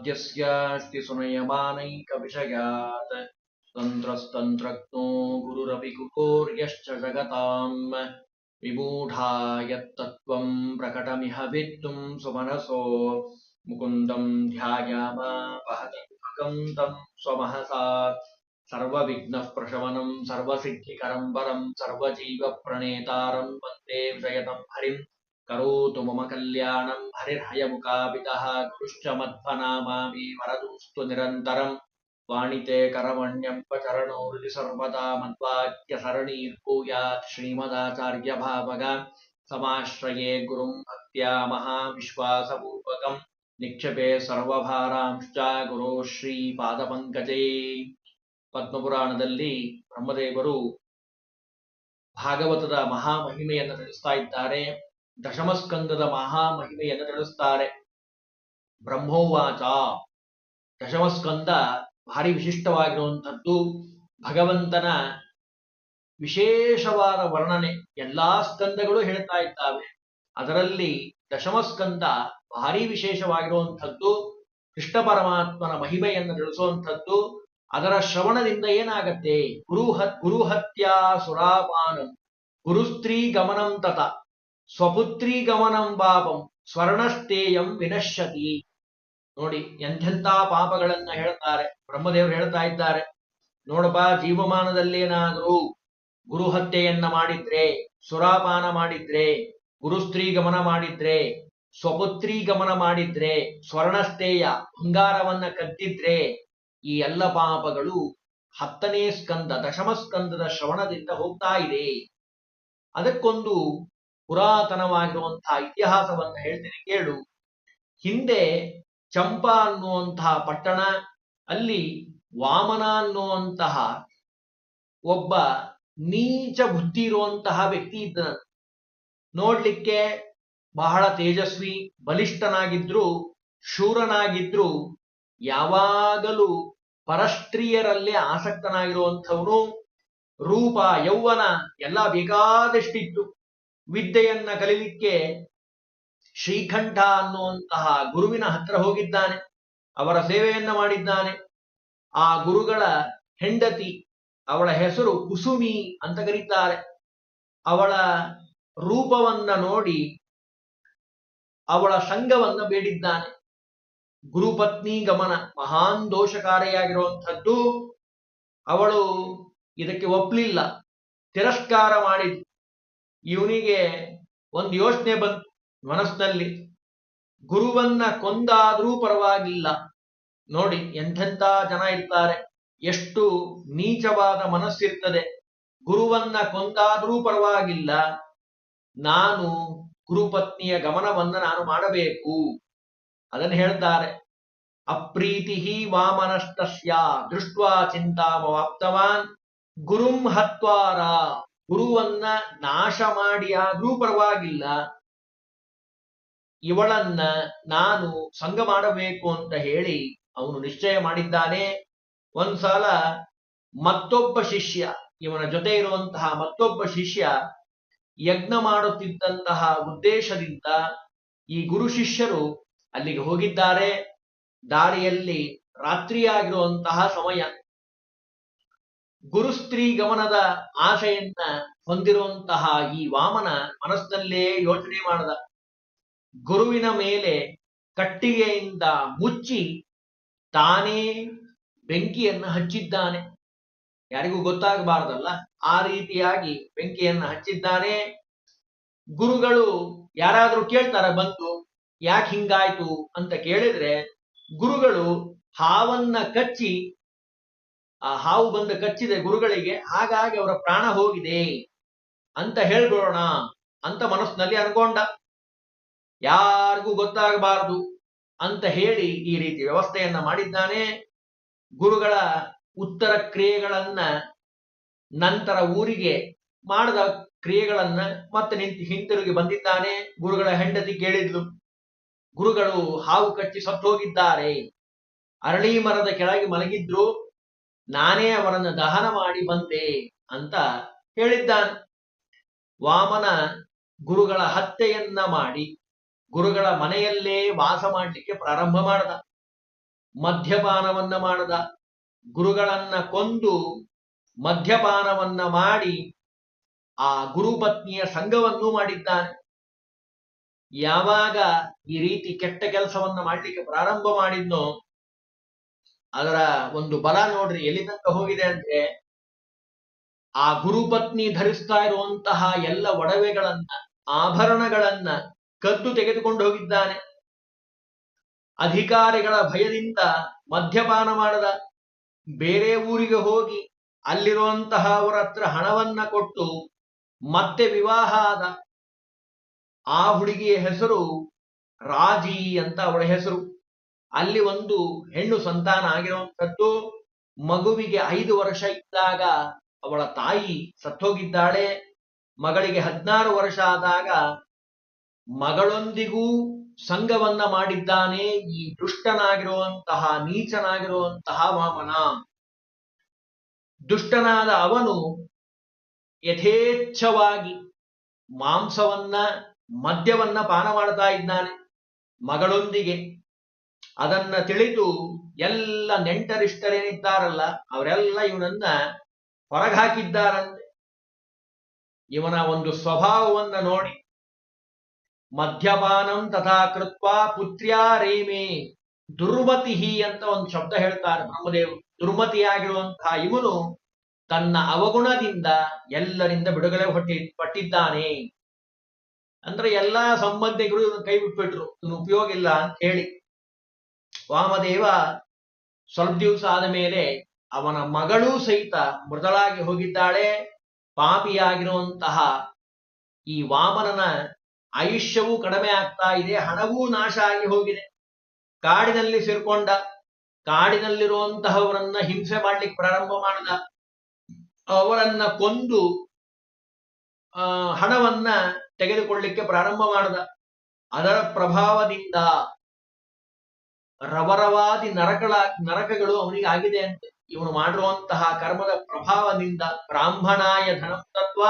वाद्यस्यास्ति सुनयमानैकविषयात् तन्त्रस्तन्त्रज्ञो गुरुरपि कुकोर्यश्च जगताम्। विमूढा यत्तत्त्वम् प्रकटमिह वित्तुं सुमनसो। मुकुन्दं ध्यायामापहतम् तं स्वमहसा सर्वविघ्नः प्रशमनं, सर्वसिद्धिकरं वरं, सर्वजीवप्रणेतारं वंदे विषयतं हरिम् ಕರೋತು ಮಮ ಕಲ್ಯಾಣಂ ಹರಿರ್ಹಯಮುಖಾಪಿತಃ ಕೃಶ್ಚ ಮಧ್ವನಾಮಾಮಿ ವರದೂಸ್ತು ನಿರಂತರಂ ವಾಣಿತೆ ಕರಮಣ್ಯಂಪ ಚರಣೋರ್ಜಿ ಸರ್ವದಾ ಮಧ್ವಾಕ್ಯ ಸರಣೀರ್ಭೂಯಾತ್ ಶ್ರೀಮದಾಚಾರ್ಯ ಭಾವಗ ಸಮಾಶ್ರಯೇ ಗುರುಂ ಭಕ್ತ್ಯಾ ಮಹಾವಿಶ್ವಾಸಪೂರ್ವಕಂ ನಿಕ್ಷೇಪೆ ಸರ್ವಭಾರಾಂಶ್ಚ ಗುರು ಶ್ರೀ ಪಾದಪಂಕಜೇ ಪದ್ಮಪುರಾಣದಲ್ಲಿ ಬ್ರಹ್ಮದೇವರು ಭಾಗವತದ ಮಹಾಮಹಿಮೆಯನ್ನು ತಿಳಿಸ್ತಾ ಇದ್ದಾರೆ. ದಶಮಸ್ಕಂದದ ಮಹಾಮಹಿಮೆಯನ್ನು ತಿಳಿಸ್ತಾರೆ ಬ್ರಹ್ಮೋವಾಚ. ದಶಮಸ್ಕಂದ ಭಾರಿ ವಿಶಿಷ್ಟವಾಗಿರುವಂಥದ್ದು ಭಗವಂತನ ವಿಶೇಷವಾದ ವರ್ಣನೆ. ಎಲ್ಲಾ ಸ್ಕಂದಗಳು ಹೇಳ್ತಾ ಇದ್ದಾವೆ. ಅದರಲ್ಲಿ ದಶಮಸ್ಕಂದ ಭಾರಿ ವಿಶೇಷವಾಗಿರುವಂಥದ್ದು ಕೃಷ್ಣ ಪರಮಾತ್ಮನ ಮಹಿಮೆಯನ್ನು ತಿಳಿಸುವಂಥದ್ದು. ಅದರ ಶ್ರವಣದಿಂದ ಏನಾಗತ್ತೆ? ಗುರುಹ ಗುರುಹತ್ಯಾ ಸುರಾಪಾನಂ ಗುರುಸ್ತ್ರೀ ಗಮನಂ ತತ. ಸ್ವಪುತ್ರೀ ಗಮನಂ ಪಾಪಂ ಸ್ವರ್ಣಸ್ಥೇಯಂ ವಿನಶ್ಯತಿ. ನೋಡಿ, ಎಂಥೆಂಥ ಪಾಪಗಳನ್ನ ಹೇಳ್ತಾರೆ, ಬ್ರಹ್ಮದೇವರು ಹೇಳ್ತಾ ಇದ್ದಾರೆ. ನೋಡಪ್ಪ ಜೀವಮಾನದಲ್ಲೇನಾದರೂ ಗುರುಹತ್ಯೆಯನ್ನ ಮಾಡಿದ್ರೆ, ಸುರಾಪಾನ ಮಾಡಿದ್ರೆ ಗುರುಸ್ತ್ರೀ ಗಮನ ಮಾಡಿದ್ರೆ ಸ್ವಪುತ್ರೀ ಗಮನ ಮಾಡಿದ್ರೆ, ಸ್ವರ್ಣಸ್ಥೇಯ ಬಂಗಾರವನ್ನ ಕದ್ದಿದ್ರೆ ಈ ಎಲ್ಲ ಪಾಪಗಳು ಹತ್ತನೇ ಸ್ಕಂದ, ದಶಮ ಸ್ಕಂದದ ಶ್ರವಣದಿಂದ ಹೋಗ್ತಾ ಇದೆ. ಅದಕ್ಕೊಂದು ಪುರಾತನವಾಗಿರುವಂತಹ ಇತಿಹಾಸವನ್ನು ಹೇಳ್ತೀನಿ, ಕೇಳು. ಹಿಂದೆ ಚಂಪಾ ಅನ್ನುವಂತಹ ಪಟ್ಟಣ, ಅಲ್ಲಿ ವಾಮನ ಅನ್ನುವಂತಹ ಒಬ್ಬ ನೀಚ ಬುದ್ಧಿ ಇರುವಂತಹ ವ್ಯಕ್ತಿ ಇದ್ದ ನೋಡ್ಲಿಕ್ಕೆ ಬಹಳ ತೇಜಸ್ವಿ, ಬಲಿಷ್ಠನಾಗಿದ್ರು, ಶೂರನಾಗಿದ್ರು, ಯಾವಾಗಲೂ ಪರಸ್ತ್ರೀಯರಲ್ಲೇ ಆಸಕ್ತನಾಗಿರುವಂಥವನು ರೂಪ, ಯೌವನ ಎಲ್ಲ ಬೇಕಾದಷ್ಟಿತ್ತು. ವಿದ್ಯೆಯನ್ನ ಕಲಿಲಿಕ್ಕೆ ಶ್ರೀಕಂಠ ಅನ್ನುವಂತಹ ಗುರುವಿನ ಹತ್ರ ಹೋಗಿದ್ದಾನೆ. ಅವರ ಸೇವೆಯನ್ನ ಮಾಡಿದ್ದಾನೆ. ಆ ಗುರುಗಳ ಹೆಂಡತಿ, ಅವಳ ಹೆಸರು ಕುಸುಮಿ ಅಂತ ಕರೀತಾರೆ. ಅವಳ ರೂಪವನ್ನ ನೋಡಿ ಅವಳ ಸಂಘವನ್ನ ಬೇಡಿದ್ದಾನೆ. ಗುರುಪತ್ನಿ ಗಮನ ಮಹಾನ್ ದೋಷಕಾರಿಯಾಗಿರುವಂಥದ್ದು. ಅವಳು ಇದಕ್ಕೆ ಒಪ್ಪಲಿಲ್ಲ ತಿರಸ್ಕಾರ ಮಾಡಿದ್ಲು. ಇವನಿಗೆ ಒಂದು ಯೋಚನೆ ಬಂತು ಮನಸ್ಸಿನಲ್ಲಿ. ಗುರುವನ್ನ ಕೊಂದಾದ್ರೂ ಪರವಾಗಿಲ್ಲ. ನೋಡಿ ಎಂಥೆಂಥ ಜನ ಇರ್ತಾರೆ. ಎಷ್ಟು ನೀಚವಾದ ಮನಸ್ಸಿರ್ತದೆ. ಗುರುವನ್ನ ಕೊಂದಾದ್ರೂ ಪರವಾಗಿಲ್ಲ. ನಾನು ಗುರುಪತ್ನಿಯ ಗಮನವನ್ನ ನಾನು ಮಾಡಬೇಕು. ಅದನ್ನು ಹೇಳ್ತಾರೆ. ಅಪ್ರೀತಿ ವಾಮನಷ್ಟಸ್ಯ ದೃಷ್ಟ ಚಿಂತಾಮವಾಪ್ತವಾನ್ ಗುರುಂ ಹತ್ವಾರ. ಗುರುವನ್ನ ನಾಶ ಮಾಡಿ ಆದ್ರೂ ಪರವಾಗಿಲ್ಲ. ಇವಳನ್ನ ನಾನು ಸಂಘ ಮಾಡಬೇಕು ಅಂತ ಹೇಳಿ ಅವನು ನಿಶ್ಚಯ ಮಾಡಿದ್ದಾನೆ. ಒಂದ್ಸಲ ಮತ್ತೊಬ್ಬ ಶಿಷ್ಯ, ಇವನ ಜೊತೆ ಇರುವಂತಹ ಮತ್ತೊಬ್ಬ ಶಿಷ್ಯ ಯಜ್ಞ ಮಾಡುತ್ತಿದ್ದಂತಹ ಉದ್ದೇಶದಿಂದ ಈ ಗುರು ಶಿಷ್ಯರು ಅಲ್ಲಿಗೆ ಹೋಗಿದ್ದಾರೆ. ದಾರಿಯಲ್ಲಿ ರಾತ್ರಿಯಾಗಿರುವಂತಹ ಸಮಯ ಗುರುಸ್ತ್ರೀ ಗಮನದ ಆಶೆಯನ್ನ ಹೊಂದಿರುವಂತಹ ಈ ವಾಮನ ಮನಸ್ಸಿನಲ್ಲೇ ಯೋಚನೆ ಮಾಡದ. ಗುರುವಿನ ಮೇಲೆ ಕಟ್ಟಿಗೆಯಿಂದ ಮುಚ್ಚಿ ತಾನೇ ಬೆಂಕಿಯನ್ನು ಹಚ್ಚಿದ್ದಾನೆ. ಯಾರಿಗೂ ಗೊತ್ತಾಗಬಾರದಲ್ಲ, ಆ ರೀತಿಯಾಗಿ ಬೆಂಕಿಯನ್ನು ಹಚ್ಚಿದ್ದಾನೆ. ಗುರುಗಳು ಯಾರಾದರೂ ಕೇಳ್ತಾರ ಬಂತು ಯಾಕೆ ಹಿಂಗಾಯ್ತು ಅಂತ ಕೇಳಿದ್ರೆ ಗುರುಗಳು ಹಾವನ್ನ ಕಚ್ಚಿ ಆ ಹಾವು ಬಂದು ಕಚ್ಚಿದೆ ಗುರುಗಳಿಗೆ, ಹಾಗಾಗಿ ಅವರ ಪ್ರಾಣ ಹೋಗಿದೆ ಅಂತ ಹೇಳ್ಬಿಡೋಣ ಅಂತ ಮನಸ್ಸಿನಲ್ಲಿ ಅನ್ಕೊಂಡ. ಯಾರಿಗೂ ಗೊತ್ತಾಗಬಾರದು ಅಂತ ಹೇಳಿ ಈ ರೀತಿ ವ್ಯವಸ್ಥೆಯನ್ನ ಮಾಡಿದ್ದಾನೆ. ಗುರುಗಳ ಉತ್ತರ ಕ್ರಿಯೆಗಳನ್ನ ನಂತರ ಊರಿಗೆ ಮಾಡಿದ ಕ್ರಿಯೆಗಳನ್ನ ಮತ್ತೆ ನಿಂತು ಹಿಂತಿರುಗಿ ಬಂದಿದ್ದಾನೆ. ಗುರುಗಳ ಹೆಂಡತಿ ಕೇಳಿದ್ಲು, ಗುರುಗಳು ಹಾವು ಕಚ್ಚಿ ಸತ್ತು ಹೋಗಿದ್ದಾರೆ ಅರಳಿ ಮರದ ಕೆಳಗೆ ಮಲಗಿದ್ರು. ನಾನೇ ಅವರನ್ನು ದಹನ ಮಾಡಿ ಬಂದೆ ಅಂತ ಹೇಳಿದ್ದಾನೆ. ವಾಮನ ಗುರುಗಳ ಹತ್ಯೆಯನ್ನ ಮಾಡಿ ಗುರುಗಳ ಮನೆಯಲ್ಲೇ ವಾಸ ಮಾಡಲಿಕ್ಕೆ ಪ್ರಾರಂಭ ಮಾಡ್ದ. ಮದ್ಯಪಾನವನ್ನ ಮಾಡದ. ಗುರುಗಳನ್ನ ಕೊಂದು ಮದ್ಯಪಾನವನ್ನ ಮಾಡಿ ಆ ಗುರುಪತ್ನಿಯ ಸಂಘವನ್ನು ಮಾಡಿದ್ದಾನೆ. ಯಾವಾಗ ಈ ರೀತಿ ಕೆಟ್ಟ ಕೆಲಸವನ್ನ ಮಾಡ್ಲಿಕ್ಕೆ ಪ್ರಾರಂಭ ಮಾಡಿದ್ನೋ ಅದರ ಒಂದು ಬಲ ನೋಡ್ರಿ ಎಲ್ಲಿ ತನಕ ಹೋಗಿದೆ ಅಂದ್ರೆ ಆ ಗುರುಪತ್ನಿ ಧರಿಸ್ತಾ ಇರುವಂತಹ ಎಲ್ಲ ಒಡವೆಗಳನ್ನ, ಆಭರಣಗಳನ್ನ ಕದ್ದು ತೆಗೆದುಕೊಂಡು ಹೋಗಿದ್ದಾನೆ. ಅಧಿಕಾರಿಗಳ ಭಯದಿಂದ ಮದ್ಯಪಾನ ಮಾಡದ. ಬೇರೆ ಊರಿಗೆ ಹೋಗಿ ಅಲ್ಲಿರುವಂತಹ ಅವರ ಹತ್ರ ಹಣವನ್ನ ಕೊಟ್ಟು ಮತ್ತೆ ವಿವಾಹ ಆದ. ಆ ಹುಡುಗಿಯ ಹೆಸರು ರಾಜಿ ಅಂತ ಅವಳ ಹೆಸರು. ಅಲ್ಲಿ ಒಂದು ಹೆಣ್ಣು ಸಂತಾನ ಆಗಿರುವಂತದ್ದು ಮಗುವಿಗೆ ಐದು ವರ್ಷ ಇದ್ದಾಗ ಅವಳ ತಾಯಿ ಸತ್ತೋಗಿದ್ದಾಳೆ. ಮಗಳಿಗೆ ಹದಿನಾರು ವರ್ಷ ಆದಾಗ ಮಗಳೊಂದಿಗೂ ಸಂಘವನ್ನ ಮಾಡಿದ್ದಾನೆ. ಈ ದುಷ್ಟನಾಗಿರುವಂತಹ, ನೀಚನಾಗಿರುವಂತಹ ವಾಮನ. ದುಷ್ಟನಾದ ಅವನು ಯಥೇಚ್ಛವಾಗಿ ಮಾಂಸವನ್ನ, ಮದ್ಯವನ್ನ ಪಾನ ಮಾಡ್ತಾ ಇದ್ದಾನೆ. ಮಗಳೊಂದಿಗೆ ಅದನ್ನ ತಿಳಿದು ಎಲ್ಲ ನೆಂಟರಿಷ್ಟರೇನಿದ್ದಾರಲ್ಲ, ಅವರೆಲ್ಲ ಇವನನ್ನ ಹೊರಗಾಕಿದ್ದಾರಂತೆ. ಇವನ ಒಂದು ಸ್ವಭಾವವನ್ನ ನೋಡಿ. ಮದ್ಯಪಾನಂ ತಥಾ ಕೃತ್ವ ಪುತ್ರ್ಯಾ ರೇಮೆ ದುರ್ಮತಿ ಅಂತ ಒಂದು ಶಬ್ದ ಹೇಳ್ತಾರೆ ಬ್ರಹ್ಮದೇವರು. ದುರ್ಮತಿಯಾಗಿರುವಂತಹ ಇವನು ತನ್ನ ಅವಗುಣದಿಂದ ಎಲ್ಲರಿಂದ ಬಿಡುಗಡೆ ಹೊಟ್ಟಿ ಪಟ್ಟಿದ್ದಾನೆ. ಅಂದ್ರೆ ಎಲ್ಲಾ ಸಂಬಂಧಿಗಳು ಇವನು ಕೈ ಬಿಟ್ಬಿಟ್ರು. ಇವನು ಉಪಯೋಗ ಇಲ್ಲ ಅಂತ ಹೇಳಿ. ವಾಮದೇವ ಸ್ವಲ್ಪ ದಿವಸ ಆದ ಮೇಲೆ ಅವನ ಮಗಳೂ ಸಹಿತ ಮೃತಳಾಗಿ ಹೋಗಿದ್ದಾಳೆ. ಪಾಪಿಯಾಗಿರುವಂತಹ ಈ ವಾಮನನ ಆಯುಷ್ಯವೂ ಕಡಿಮೆ ಆಗ್ತಾ ಇದೆ, ಹಣವೂ ನಾಶ ಆಗಿ ಹೋಗಿದೆ. ಕಾಡಿನಲ್ಲಿ ಸೇರ್ಕೊಂಡ, ಕಾಡಿನಲ್ಲಿರುವಂತಹವರನ್ನ ಹಿಂಸೆ ಮಾಡ್ಲಿಕ್ಕೆ ಪ್ರಾರಂಭ ಮಾಡಿದ. ಅವರನ್ನ ಕೊಂದು ಹಣವನ್ನ ತೆಗೆದುಕೊಳ್ಳಿಕ್ಕೆ ಪ್ರಾರಂಭ ಮಾಡಿದ. ಅದರ ಪ್ರಭಾವದಿಂದ ರವರವಾದಿ ನರಕಗಳ ನರಕಗಳು ಅವನಿಗೆ ಆಗಿದೆ ಅಂತೆ. ಇವನು ಮಾಡಿರುವಂತಹ ಕರ್ಮದ ಪ್ರಭಾವದಿಂದ ಬ್ರಾಹ್ಮಣಾಯ ಧನಂ ತತ್ವ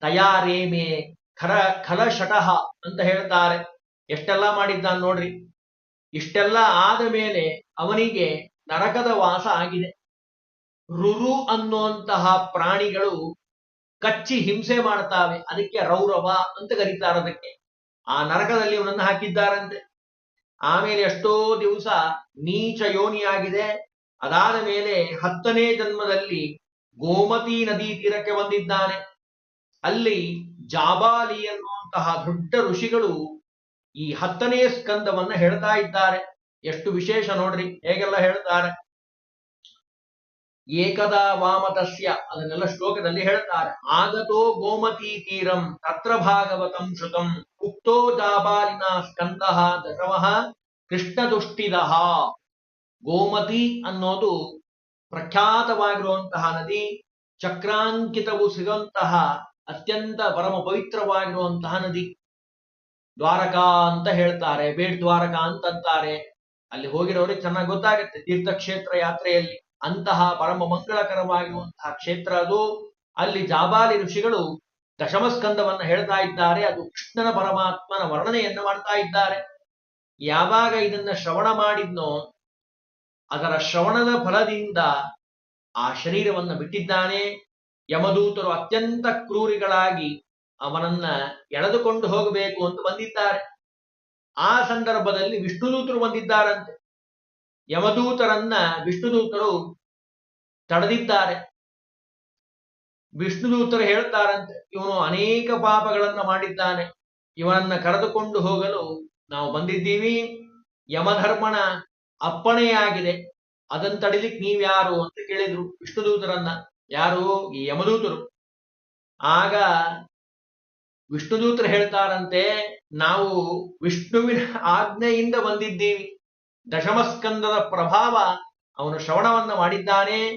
ತಯಾರೇಮೆ ಖರ ಖಲಶಟಃ ಅಂತ ಹೇಳ್ತಾರೆ. ಎಷ್ಟೆಲ್ಲ ಮಾಡಿದ್ದಾನೆ ನೋಡ್ರಿ. ಇಷ್ಟೆಲ್ಲ ಆದ ಮೇಲೆ ಅವನಿಗೆ ನರಕದ ವಾಸ ಆಗಿದೆ. ರುರು ಅನ್ನುವಂತಹ ಪ್ರಾಣಿಗಳು ಕಚ್ಚಿ ಹಿಂಸೆ ಮಾಡ್ತಾವೆ ಅದಕ್ಕೆ ರೌರವ ಅಂತ ಕರೀತಾರೆ ಅದಕ್ಕೆ. ಆ ನರಕದಲ್ಲಿ ಇವನನ್ನು ಹಾಕಿದ್ದಾರಂತೆ. ಆಮೇಲೆ ಎಷ್ಟೋ ದಿವಸ ನೀಚ ಯೋನಿಯಾಗಿದೆ. ಅದಾದ ಮೇಲೆ ಹತ್ತನೇ ಜನ್ಮದಲ್ಲಿ ಗೋಮತಿ ನದಿ ತೀರಕ್ಕೆ ಬಂದಿದ್ದಾನೆ. ಅಲ್ಲಿ ಜಾಬಾಲಿ ಅನ್ನುವಂತಹ ದೊಡ್ಡ ಋಷಿಗಳು ಈ ಹತ್ತನೇ ಸ್ಕಂದವನ್ನ ಹೇಳ್ತಾ ಇದ್ದಾರೆ. ಎಷ್ಟು ವಿಶೇಷ ನೋಡ್ರಿ, ಹೇಗೆಲ್ಲ ಹೇಳ್ತಾರೆ? ಏಕದಾ ವಾಮತಸ್ಯ ಅದನ್ನೆಲ್ಲ ಶ್ಲೋಕದಲ್ಲಿ ಹೇಳ್ತಾರೆ. ಆಗತೋ ಗೋಮತಿ ತೀರಂ ತತ್ರ ಭಾಗವತಂ ಶ್ರುತಂ ಉಕ್ತೋ ಜಾಬಾಲಿನ ಸ್ಕಂದ ಕೃಷ್ಣ ಕೃಷ್ಣದುಷ್ಟಿದಹ ಗೋಮತಿ ಅನ್ನೋದು ಪ್ರಖ್ಯಾತವಾಗಿರುವಂತಹ ನದಿ, ಚಕ್ರಾಂಕಿತವು ಸಿಗುವಂತಹ ಅತ್ಯಂತ ಪರಮ ಪವಿತ್ರವಾಗಿರುವಂತಹ ನದಿ. ದ್ವಾರಕಾ ಅಂತ ಹೇಳ್ತಾರೆ ಬೇಡ್ ದ್ವಾರಕಾ ಅಂತಂತಾರೆ. ಅಲ್ಲಿ ಹೋಗಿರೋರಿಗೆ ಚೆನ್ನಾಗಿ ಗೊತ್ತಾಗುತ್ತೆ ತೀರ್ಥಕ್ಷೇತ್ರ ಯಾತ್ರೆಯಲ್ಲಿ. ಅಂತಹ ಪರಮ ಮಂಗಳಕರವಾಗಿರುವಂತಹ ಕ್ಷೇತ್ರ ಅದು. ಅಲ್ಲಿ ಜಾಬಾಲಿ ಋಷಿಗಳು ದಶಮಸ್ಕಂದವನ್ನ ಹೇಳ್ತಾ ಇದ್ದಾರೆ. ಅದು ಕೃಷ್ಣನ ಪರಮಾತ್ಮನ ವರ್ಣನೆಯನ್ನು ಮಾಡ್ತಾ ಇದ್ದಾರೆ. ಯಾವಾಗ ಇದನ್ನ ಶ್ರವಣ ಮಾಡಿದ್ನೋ, ಅದರ ಶ್ರವಣದ ಫಲದಿಂದ ಆ ಶರೀರವನ್ನು ಬಿಟ್ಟಿದ್ದಾನೆ. ಯಮದೂತರು ಅತ್ಯಂತ ಕ್ರೂರಿಗಳಾಗಿ ಅವನನ್ನ ಎಳೆದುಕೊಂಡು ಹೋಗಬೇಕು ಅಂತ ಬಂದಿದ್ದಾರೆ. ಆ ಸಂದರ್ಭದಲ್ಲಿ ವಿಷ್ಣುದೂತರು ಬಂದಿದ್ದಾರಂತೆ. ಯಮದೂತರನ್ನ ವಿಷ್ಣುದೂತರು ತಡೆದಿದ್ದಾರೆ. ವಿಷ್ಣುದೂತರು ಹೇಳ್ತಾರಂತೆ ಇವನು ಅನೇಕ ಪಾಪಗಳನ್ನ ಮಾಡಿದ್ದಾನೆ. ಇವನನ್ನ ಕರೆದುಕೊಂಡು ಹೋಗಲು ನಾವು ಬಂದಿದ್ದೀವಿ. ಯಮಧರ್ಮನ ಅಪ್ಪಣೆಯಾಗಿದೆ. ಅದನ್ನು ತಡಿಲಿಕ್ಕೆ ನೀವ್ಯಾರು ಅಂತ ಕೇಳಿದ್ರು ವಿಷ್ಣುದೂತರನ್ನ. ಯಾರು? ಈ ಯಮದೂತರು. ಆಗ ವಿಷ್ಣುದೂತರು ಹೇಳ್ತಾರಂತೆ, ನಾವು ವಿಷ್ಣುವಿನ ಆಜ್ಞೆಯಿಂದ ಬಂದಿದ್ದೀವಿ. ದಶಮಸ್ಕಂದದ ಪ್ರಭಾವ ಅವನು ಶ್ರವಣವನ್ನು ಮಾಡಿದ್ದಾನೆ.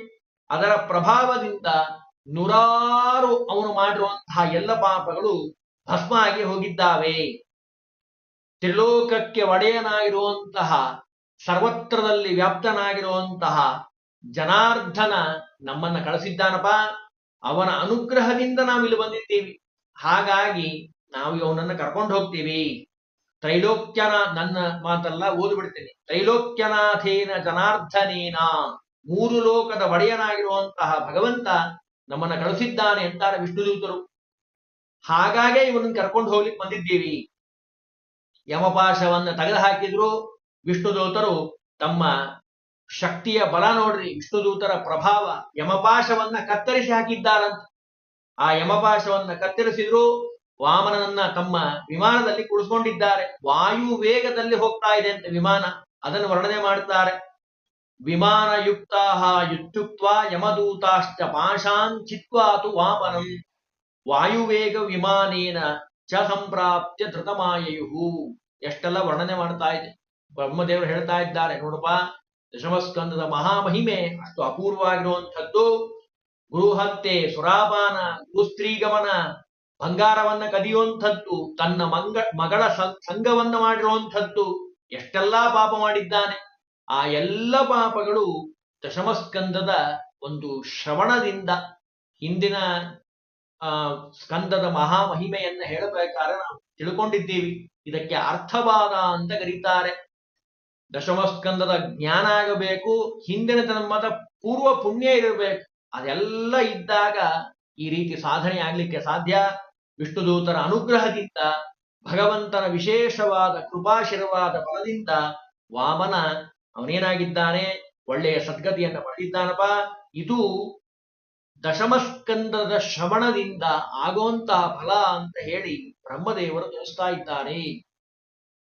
ಅದರ ಪ್ರಭಾವದಿಂದ ನೂರಾರು ಅವನು ಮಾಡಿರುವಂತಹ ಎಲ್ಲ ಪಾಪಗಳು ಭಸ್ಮ ಆಗಿ ಹೋಗಿದ್ದಾವೆ. ತ್ರಿಲೋಕಕ್ಕೆ ಒಡೆಯನಾಗಿರುವಂತಹ, ಸರ್ವತ್ರದಲ್ಲಿ ವ್ಯಾಪ್ತನಾಗಿರುವಂತಹ ಜನಾರ್ಧನ ನಮ್ಮನ್ನ ಕಳಿಸಿದ್ದಾನಪ್ಪ. ಅವನ ಅನುಗ್ರಹದಿಂದ ನಾವಿಲ್ಲಿ ಬಂದಿದ್ದೀವಿ. ಹಾಗಾಗಿ ನಾವು ಅವನನ್ನು ಕರ್ಕೊಂಡು ಹೋಗ್ತೀವಿ. ತ್ರೈಲೋಕ್ಯನ ನನ್ನ ಮಾತಲ್ಲ ಓದ್ಬಿಡ್ತೇನೆ. ತ್ರೈಲೋಕ್ಯನಾಥೇನ ಜನಾರ್ಧನೇನ ಮೂರು ಲೋಕದ ಒಡೆಯನಾಗಿರುವಂತಹ ಭಗವಂತ ನಮ್ಮನ್ನ ಕಳಿಸಿದ್ದಾನೆ ಅಂತಾರೆ ವಿಷ್ಣುದೂತರು. ಹಾಗಾಗೆ ಇವನನ್ನು ಕರ್ಕೊಂಡು ಹೋಗ್ಲಿಕ್ಕೆ ಬಂದಿದ್ದೀವಿ. ಯಮಪಾಶವನ್ನ ತೆಗೆದು ಹಾಕಿದ್ರು ವಿಷ್ಣುದೂತರು. ತಮ್ಮ ಶಕ್ತಿಯ ಬಲ ನೋಡ್ರಿ ವಿಷ್ಣುದೂತರ ಪ್ರಭಾವ. ಯಮಪಾಶವನ್ನ ಕತ್ತರಿಸಿ ಹಾಕಿದ್ದಾರಂತ. ಆ ಯಮಪಾಶವನ್ನ ಕತ್ತರಿಸಿದ್ರು ವಾಮನನನ್ನ ತಮ್ಮ ವಿಮಾನದಲ್ಲಿ ಕುಳಿಸ್ಕೊಂಡಿದ್ದಾರೆ. ವಾಯು ವೇಗದಲ್ಲಿ ಹೋಗ್ತಾ ಇದೆ ಅಂತ ವಿಮಾನ ಅದನ್ನು ವರ್ಣನೆ ಮಾಡ್ತಾರೆ ವಿಮಾನಯುಕ್ತ ಯುತ್ಯುಕ್ತ ಯಮದೂತಾಶ್ಚ ಪಾಶಾನ್ ಚಿತ್ವಾತು ವಾಮನಂ ವಾಯುವೇಗ ವಿಮಾನೇನ ಚ ಸಂಪ್ರಾಪ್ತ್ಯ ಧೃತಮಾಯಯು ಎಷ್ಟೆಲ್ಲ ವರ್ಣನೆ ಮಾಡ್ತಾ ಇದೆ. ಬ್ರಹ್ಮದೇವರು ಹೇಳ್ತಾ ಇದ್ದಾರೆ. ನೋಡಪ್ಪ, ದಶಮಸ್ಕಂದದ ಮಹಾಮಹಿಮೆ ಅಷ್ಟು ಅಪೂರ್ವವಾಗಿರುವಂಥದ್ದು. ಗುರುಹತ್ಯೆ ಸುರಾಪಾನ ಗುರುಸ್ತ್ರೀಗಮನ ಬಂಗಾರವನ್ನ ಕದಿಯುವಂಥದ್ದು, ತನ್ನ ಮಂಗ, ಮಗಳ ಸಂಘವನ್ನ ಮಾಡಿರುವಂಥದ್ದು, ಎಷ್ಟೆಲ್ಲಾ ಪಾಪ ಮಾಡಿದ್ದಾನೆ. ಆ ಎಲ್ಲ ಪಾಪಗಳು ದಶಮಸ್ಕಂದದ ಒಂದು ಶ್ರವಣದಿಂದ ಹಿಂದಿನ, ಆ, ಸ್ಕಂದದ ಮಹಾಮಹಿಮೆಯನ್ನ ಹೇಳಬೇಕಾದ್ರೆ ನಾವು ತಿಳ್ಕೊಂಡಿದ್ದೀವಿ. ಇದಕ್ಕೆ ಅರ್ಥವಾದ ಅಂತ ಕರೀತಾರೆ. ದಶಮಸ್ಕಂದದ ಜ್ಞಾನ ಆಗಬೇಕು ಹಿಂದಿನ ಜನ್ಮದ ಪೂರ್ವ ಪುಣ್ಯ ಇರಬೇಕು, ಅದೆಲ್ಲ ಇದ್ದಾಗ ಈ ರೀತಿ ಸಾಧನೆ ಆಗ್ಲಿಕ್ಕೆ ಸಾಧ್ಯ? ವಿಷ್ಣುದೂತರ ಅನುಗ್ರಹದಿಂದ, ಭಗವಂತನ ವಿಶೇಷವಾದ ಕೃಪಾಶೀರ್ವಾದ ಬಲದಿಂದ ವಾಮನ ಅವನೇನಾಗಿದ್ದಾನೆ? ಒಳ್ಳೆಯ ಸದ್ಗತಿಯನ್ನು ಪಡೆದಿದ್ದಾನಪ್ಪ. ಇದು ದಶಮಸ್ಕಂದದ ಶ್ರವಣದಿಂದ ಆಗೋಂತಹ ಫಲ ಅಂತ ಹೇಳಿ ಬ್ರಹ್ಮದೇವರು ತಿಳಿಸ್ತಾ ಇದ್ದಾರೆ.